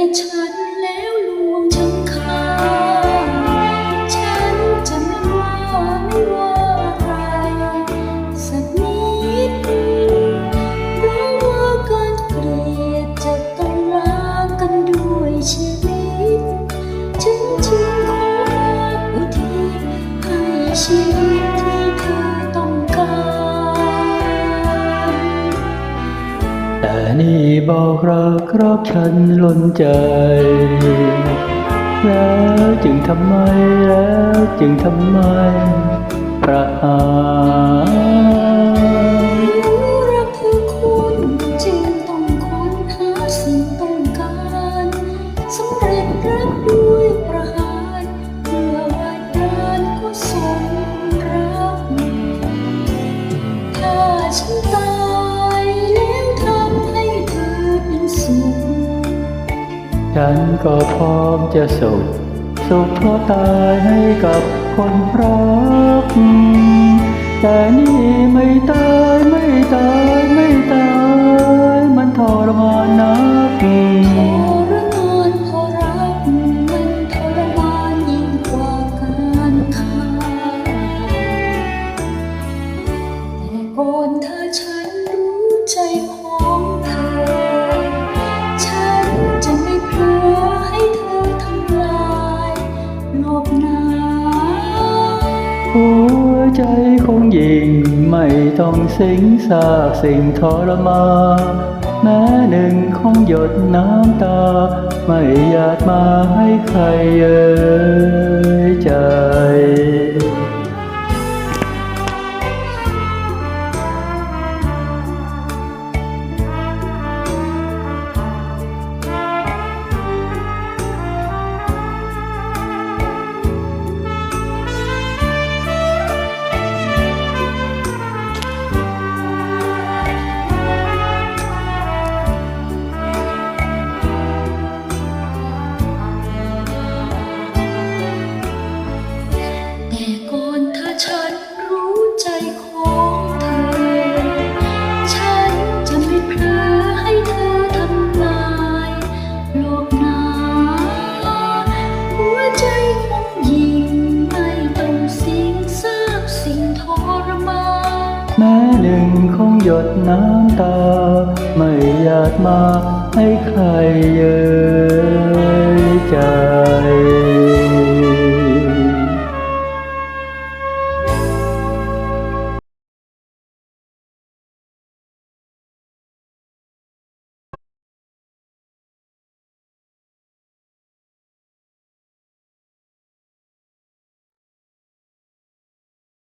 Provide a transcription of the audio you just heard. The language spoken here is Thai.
ยดฉันแล้วลวงฉันขาฉันจะไม่ว่าไม่ว่าใครสักนิดนึงเพราะว่าการเกลียดจะต้องรักกันด้วยชีวิตฉันเนี่บอกรักรักฉันล้นใจ แล้วจึงทำไมแล้วจึงทำไมประหาร ฉันก็พร้อมจะสุข สุขเพราะตายให้กับคนรัก แต่นี่ไม่ตายไม่ หัวใจคงยิ่งไม่ต้องสิงซากสิ่งทรมานแม้หนึ่งคงหยดน้ำตา ไม่อยากมาให้ใครเอ่ย หนึ่งคงหยดน้ำตา ไม่อยากมาให้ใครเย้ยใจ